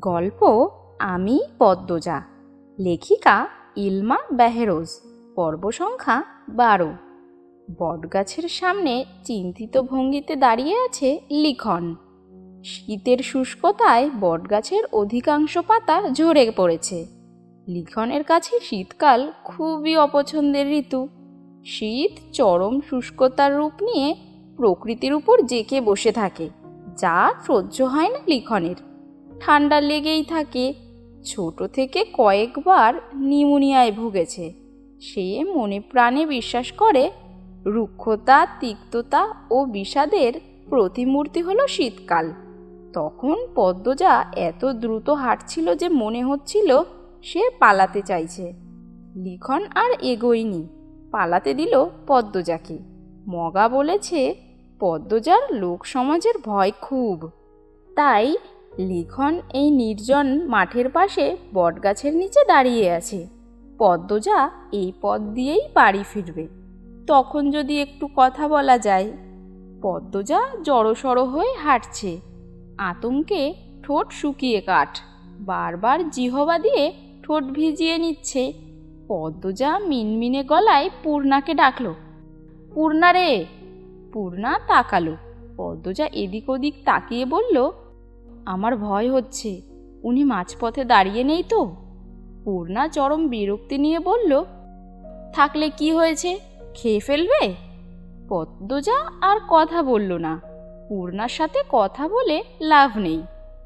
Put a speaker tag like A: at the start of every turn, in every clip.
A: গল্প আমি পদ্মজা, লেখিকা ইলমা বেহেরোজ, পর্ব সংখ্যা বারো। বটগাছের সামনে চিন্তিত ভঙ্গিতে দাঁড়িয়ে আছে লিখন। শীতের শুষ্কতায় বটগাছের অধিকাংশ পাতা ঝরে পড়েছে। লিখনের কাছে শীতকাল খুবই অপছন্দের ঋতু। শীত চরম শুষ্কতার রূপ নিয়ে প্রকৃতির উপর জেকে বসে থাকে, যা সহ্য হয় না লিখনের। ঠান্ডা লেগেই থাকে। ছোট থেকে কয়েকবার নিউমোনিয়ায় ভুগেছে। সে মনে প্রাণে বিশ্বাস করে, রুক্ষতা, তিক্ততা ও বিষাদের প্রতিমূর্তি হলো শীতকাল। তখন পদ্মজা এত দ্রুত হাঁটছিল যে মনে হচ্ছিল সে পালাতে চাইছে। লিখন আর এগোয়নি, পালাতে দিল পদ্মজাকে। মগা বলেছে, পদ্মজার লোক সমাজের ভয় খুব। তাই লিখন এই নির্জন মাঠের পাশে বটগাছের নিচে দাঁড়িয়ে আছে। পদ্মজা এই পথ দিয়েই বাড়ি ফিরবে। তখন যদি একটু কথা বলা যায়। পদ্মজা জড়সড় হয়ে হাঁটছে। আতঙ্কে ঠোঁট শুকিয়ে কাঠ। বারবার জিহবা দিয়ে ঠোঁট ভিজিয়ে নিচ্ছে। পদ্মজা মিনমিনে গলায় পূর্ণাকে ডাকল। পূর্ণা রে! পূর্ণা তাকালো। পদ্মজা এদিক ওদিক তাকিয়ে বলল আমার ভয় হচ্ছে। উনি মাঝপথে দাঁড়িয়ে নেই তো। পূর্ণা চরম বিরক্তি নিয়ে বলল, থাকলে কি হয়েছে? খেয়ে ফেলবে? পদ্মজা আর কথা বলল না। পূর্ণার সাথে কথা বলে লাভ নেই।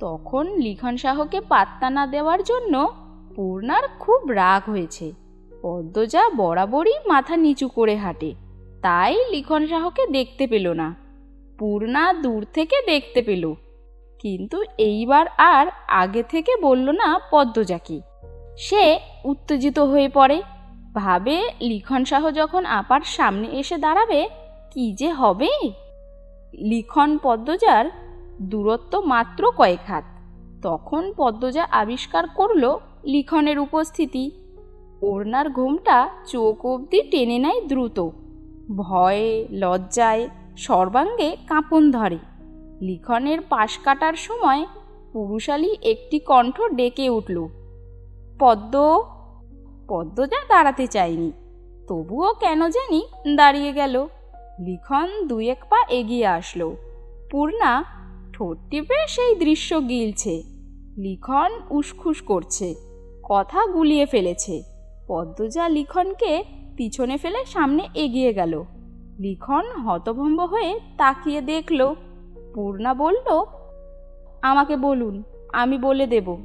A: তখন লিখন শাহকে পাত্তা না দেওয়ার জন্য পূর্ণার খুব রাগ হয়েছে। পদ্মজা বরাবরই মাথা নিচু করে হাঁটে। তাই লিখন শাহকে দেখতে পেল না। পূর্ণা দূর থেকে দেখতে পেল। কিন্তু এইবার আর আগে থেকে বলল না পদ্মজাকে। সে উত্তেজিত হয়ে পড়ে। ভাবে লিখন শাহ যখন আপার সামনে এসে দাঁড়াবে, কি যে হবে? লিখন পদ্মজার দূরত্ব মাত্র কয়েক হাত। তখন পদ্মজা আবিষ্কার করল লিখনের উপস্থিতি। ওড়নার ঘুমটা চোখ অবধি টেনে নেয় দ্রুত। ভয়ে, লজ্জায় সর্বাঙ্গে কাঁপন ধরে। লিখনের পাশ কাটার সময় পুরুষালী একটি কণ্ঠ ডেকে উঠল, পদ্ম পদ্মজা দাঁড়াতে চায়নি তবুও কেন জানি দাঁড়িয়ে গেল। লিখন দুই এক পা এগিয়ে আসলো। পূর্ণা, ঠোঁট টিপে সেই দৃশ্য গিলছে। লিখন উসখুস করছে, কথা গুলিয়ে ফেলেছে। পদ্মজা লিখনকে পিছনে ফেলে সামনে এগিয়ে গেল। লিখন হতভম্ব হয়ে তাকিয়ে দেখল পূর্ণা বলল? আমাকে বলুন, আমি বলে দেব।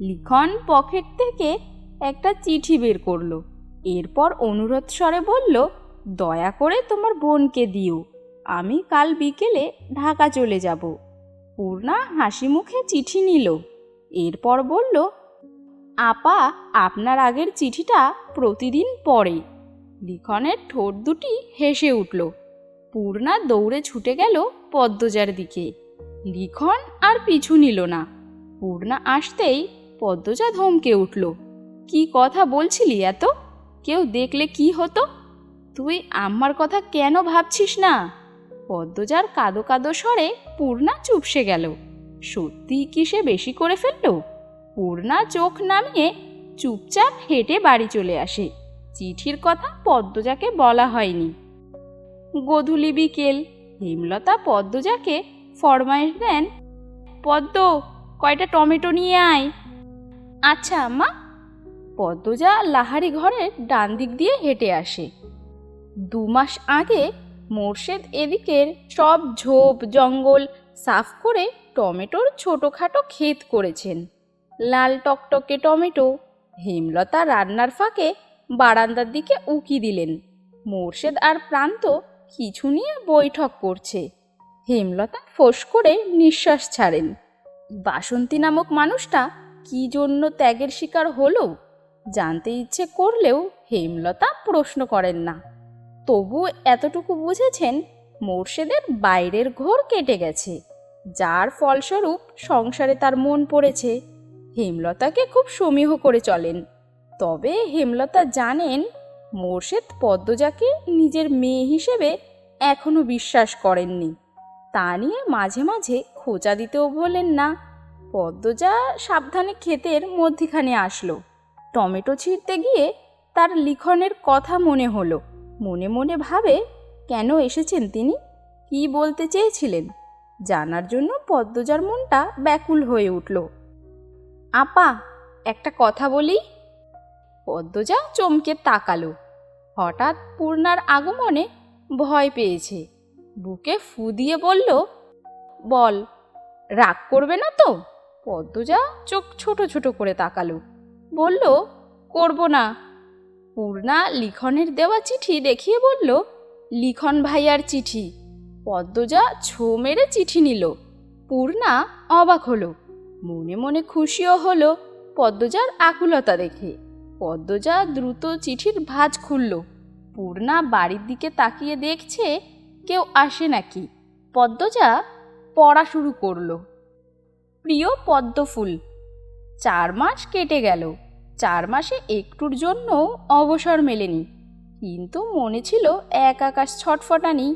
A: লিখন পকেট থেকে একটা চিঠি বের করল। এরপর অনুরোধ স্বরে বলল, দয়া করে তোমার বোনকে দিও। আমি কাল বিকেলে ঢাকা চলে যাব। পূর্ণা হাসি মুখে চিঠি নিল। এরপর বলল, আপা, আপনার আগের চিঠিটা প্রতিদিন পড়ে। লিখনের ঠোঁট দুটি হেসে উঠল। পূর্ণা দৌড়ে ছুটে গেল পদ্মজার দিকে। লিখন আর পিছু নিল না। পূর্ণা আসতেই পদ্মজা ধমকে উঠল, কি কথা বলছিলি এত? কেউ দেখলে কি হতো? তুই আমার কথা কেন ভাবছিস না? পদ্মজার কাদো কাদো স্বরে পূর্ণা চুপসে গেল, সত্যি কি সে বেশি করে ফেলল? পূর্ণা চোখ নামিয়ে চুপচাপ হেঁটে বাড়ি চলে আসে। চিঠির কথা পদ্মজাকে বলা হয়নি। গধূলি বিকেল হেমলতা পদ্মজাকে ফরমাইশ দেন, পদ্ম, কয়টা টমেটো নিয়ে আয়। আচ্ছা আম্মা। পদ্মজা লাহারি ঘরের ডান দিক দিয়ে হেঁটে আসে। দু মাস আগে মোর্শেদ এদিকের সব ঝোপ, জঙ্গল সাফ করে টমেটোর ছোটোখাটো ক্ষেত করেছেন। লাল টকটকে টমেটো, হেমলতা রান্নার ফাঁকে বারান্দার দিকে উকি দিলেন। মোর্শেদ আর প্রান্ত কিছু নিয়ে বৈঠক করছে। হেমলতা ফোঁস করে নিঃশ্বাস ছাড়েন। বাসন্তী নামক মানুষটা কি জন্য ত্যাগের শিকার হলো? জানতে ইচ্ছে করলেও হেমলতা প্রশ্ন করেন না। তবু এতটুকু বুঝেছেন, মোর্শেদের বাইরের ঘোর কেটে গেছে। যার ফলস্বরূপ সংসারে তার মন পড়েছে। হেমলতাকে খুব সমীহ করে চলেন। তবে হেমলতা জানেন মোর্শেদ পদ্মজাকে নিজের মেয়ে হিসেবে এখনও বিশ্বাস করেননি। তা নিয়ে মাঝে মাঝে খোঁচা দিতেও বলেন না। পদ্মজা সাবধানে ক্ষেতের মধ্যিখানে আসলো। টমেটো ছিঁড়তে গিয়ে তার লিখনের কথা মনে হলো। মনে মনে ভাবে, কেন এসেছেন তিনি? কি বলতে চেয়েছিলেন? জানার জন্য পদ্মজার মনটা ব্যাকুল হয়ে উঠল। আপা, একটা কথা বলি? পদ্মজা চমকে তাকালো। হঠাৎ পূর্ণার আগমনে ভয় পেয়েছে। বুকে ফু দিয়ে বলল, বল, রাগ করবে না তো? পদ্মজা চোখ ছোট ছোট করে তাকালো। বলল, করব না। পূর্ণা লিখনের দেওয়া চিঠি দেখিয়ে বলল, লিখন ভাইয়ার চিঠি। পদ্মজা ছো মেরে চিঠি নিল। পূর্ণা অবাক হলো। মনে মনে খুশিও হলো পদ্মজার আকুলতা দেখে। পদ্মজা দ্রুত চিঠির ভাঁজ খুলল। পূর্ণা বাড়ির দিকে তাকিয়ে দেখছে কেউ আসে নাকি। পদ্মজা পড়া শুরু করল। প্রিয় পদ্মফুল, চার মাস কেটে গেল। চার মাসে একটুর জন্য অবসর মেলেনি। কিন্তু মনে ছিল এক আকাশ ছটফটানি।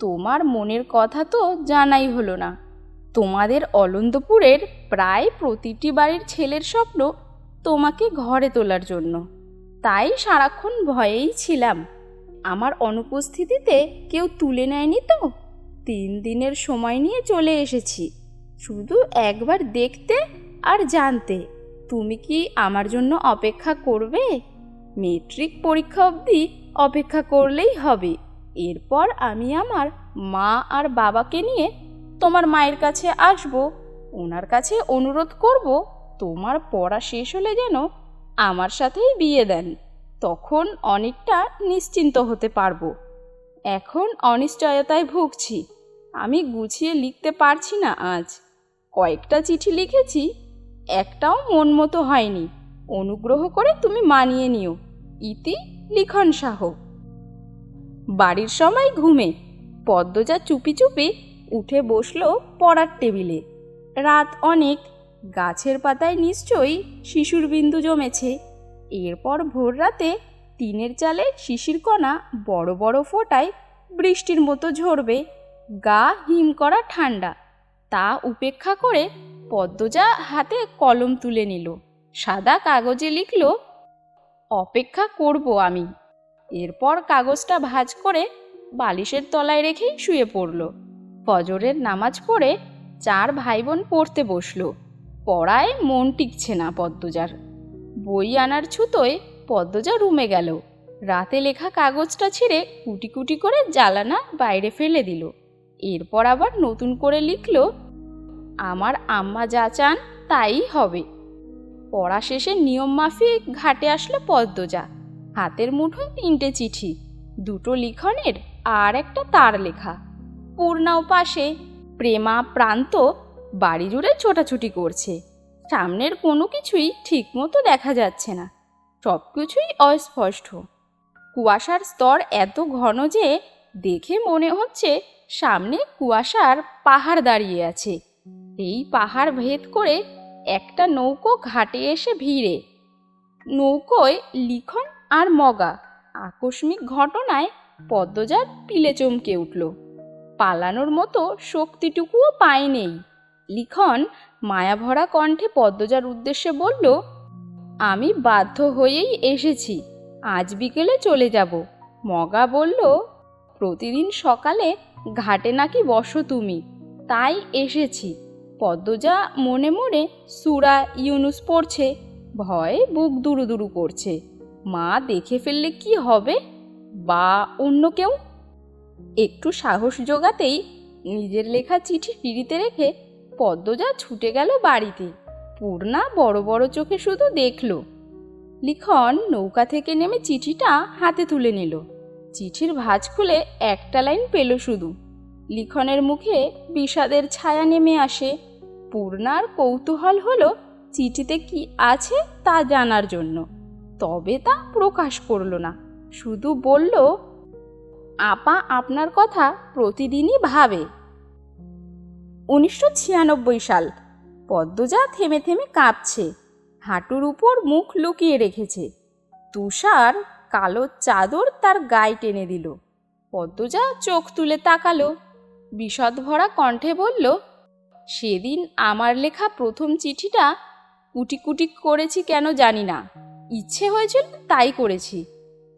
A: তোমার মনের কথা তো জানাই হলো না। তোমাদের অলন্দপুরের প্রায় প্রতিটি বাড়ির ছেলের স্বপ্ন তোমাকে ঘরে তোলার জন্য। তাই সারাক্ষণ ভয়েই ছিলাম। আমার অনুপস্থিতিতে কেউ তুলে নেয়নি তো। তিন দিনের সময় নিয়ে চলে এসেছি। শুধু একবার দেখতে আর জানতে। তুমি কি আমার জন্য অপেক্ষা করবে? মেট্রিক পরীক্ষা অবধি অপেক্ষা করলেই হবে। এরপর আমি আমার মা আর বাবাকে নিয়ে তোমার মায়ের কাছে আসব, ওনার কাছে অনুরোধ করব তোমার পড়া শেষ হলে যেন আমার সাথেই বিয়ে দেন, তখন অনেকটা নিশ্চিন্ত হতে পারব। এখন অনিশ্চয়তায় ভুগছি, আমি গুছিয়ে লিখতে পারছি না আজ। কয়েকটা চিঠি লিখেছি, একটাও মন মতো হয়নি। অনুগ্রহ করে তুমি মানিয়ে নিও। ইতি লিখন সাহ। বাড়ির সময় ঘুমে। পদ্মজা চুপি চুপি উঠে বসল পড়ার টেবিলে। রাত অনেক গাছের পাতায় নিশ্চয়ই শিশুর বিন্দু জমেছে। এরপর ভোর রাতে টিনের চালে শিশির কণা বড় বড় ফোঁটায় বৃষ্টির মতো ঝরবে। গা হিম করা ঠান্ডা। তা উপেক্ষা করে পদ্মজা হাতে কলম তুলে নিল। সাদা কাগজে লিখল, অপেক্ষা করব আমি। এরপর কাগজটা ভাঁজ করে বালিশের তলায় রেখেই শুয়ে পড়ল। ফজরের নামাজ পড়ে চার ভাই বোন পড়তে বসল। পড়ায় মন টিকছে না পদ্মজার। বই আনার ছুতোয় পদ্মজা রুমে গেল। রাতে লেখা কাগজটা ছিঁড়ে কুটি কুটি করে জ্বালানা বাইরে ফেলে দিল। এরপর আবার নতুন করে লিখল, আমার আম্মা যা চান তাই হবে। পড়া শেষে নিয়ম মাফিক ঘাটে আসলো পদ্মজা। হাতের মুঠোয় তিনটে চিঠি, দুটো লিখনের আর একটা তার লেখা। পূর্ণাও পাশে, প্রেমা প্রান্ত বাড়ি জুড়ে ছোটাছুটি করছে। সামনের কোনো কিছুই ঠিকমতো দেখা যাচ্ছে না। সব কিছুই অস্পষ্ট। কুয়াশার স্তর এত ঘন যে দেখে মনে হচ্ছে সামনে কুয়াশার পাহাড় দাঁড়িয়ে আছে। এই পাহাড় ভেদ করে একটা নৌকো ঘাটে এসে ভিড়ে। নৌকোয় লিখন আর মগা আকস্মিক ঘটনায় পদ্মজার পিলে চমকে উঠল। পালানোর মতো শক্তিটুকুও পায় নেই। লিখন মায়াভরা কণ্ঠে পদ্মজার উদ্দেশ্যে বলল, আমি বাধ্য হয়েই এসেছি, আজ বিকেলে চলে যাব। মগা বলল, প্রতিদিন সকালে ঘাটে নাকি বসো তুমি? তাই এসেছি। পদ্মজা মনে মনে সুরা ইউনুস পড়ছে, ভয়ে বুক দুরু দুরু করছে। মা, দেখে ফেললে কি হবে? বা অন্য কেউ? একটু সাহস জোগাতেই নিজের লেখা চিঠি পিড়িতে রেখে পদ্মজা ছুটে গেল বাড়িতে। পূর্ণা বড় বড় চোখে শুধু দেখল। লিখন নৌকা থেকে নেমে চিঠিটা হাতে তুলে নিল। চিঠির ভাঁজ খুলে একটা লাইন পেল শুধু। লিখনের মুখে বিষাদের ছায়া নেমে আসে। পূর্ণার কৌতূহল হলো, চিঠিতে কি আছে তা জানার জন্য। তবে তা প্রকাশ করল না। শুধু বলল, আপা আপনার কথা প্রতিদিনই ভাবে। উনিশশো ছিয়ানব্বই সাল। পদ্মজা থেমে থেমে কাঁপছে। হাঁটুর উপর মুখ লুকিয়ে রেখেছে। তুষার কালো চাদর তার গায়ে টেনে দিল। পদ্মজা চোখ তুলে তাকালো। বিষদ ভরা কণ্ঠে বলল, সেদিন আমার লেখা প্রথম চিঠিটা কুটি কুটি করেছি কেন জানি না। ইচ্ছে হয়েছিল তাই করেছি।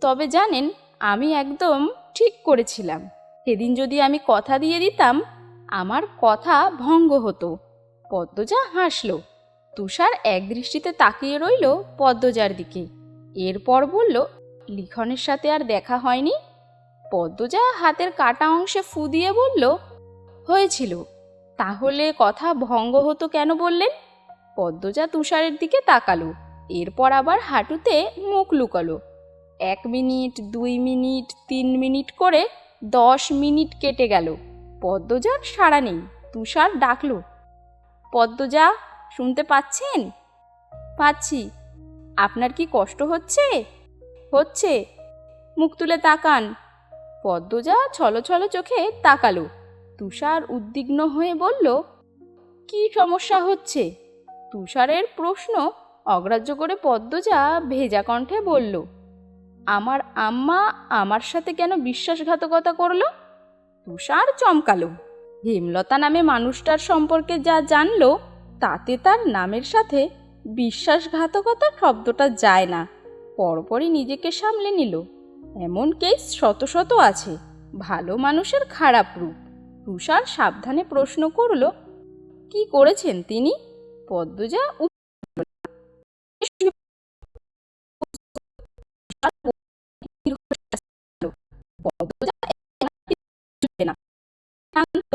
A: তবে জানেন, আমি একদম ঠিক করেছিলাম। সেদিন যদি আমি কথা দিয়ে দিতাম আমার কথা ভঙ্গ হতো। পদ্মজা হাসল। তুষার একদৃষ্টিতে তাকিয়ে রইল পদ্মজার দিকে। এরপর বলল, লিখনের সাথে আর দেখা হয়নি? পদ্মজা হাতের কাটা অংশে ফু দিয়ে বলল, হয়েছিল। তাহলে কথা ভঙ্গ হতো কেন বললেন? পদ্মজা তুষারের দিকে তাকালো। এরপর আবার হাঁটুতে মুখ লুকালো। এক মিনিট, দুই মিনিট, তিন মিনিট করে দশ মিনিট কেটে গেল। পদ্মজার সাড়া নেই, তুষার ডাকল। পদ্মজা, শুনতে পাচ্ছেন? পাচ্ছি। আপনার কি কষ্ট হচ্ছে? হচ্ছে। মুখ তুলে তাকান। পদ্মজা ছলো ছলো চোখে তাকালো। তুষার উদ্বিগ্ন হয়ে বলল, কি সমস্যা হচ্ছে? তুষারের প্রশ্ন অগ্রাহ্য করে পদ্মজা ভেজা কণ্ঠে বলল, আমার আম্মা আমার সাথে কেন বিশ্বাসঘাতকতা করল? তুষার চমকালো। হেমলতা নামে মানুষটার সম্পর্কে যা জানলো, তাতে তার নামের সাথে বিশ্বাসঘাতকতা শব্দটা যায় না। পরপরই নিজেকে সামলে নিল। এমন কেস শত শত আছে। ভালো মানুষের খারাপ রূপ। তুষার সাবধানে প্রশ্ন করল, কি করেছেন তিনি? পদ্মজা উত্তর দিল না। পদ্মজা না। শান্ত।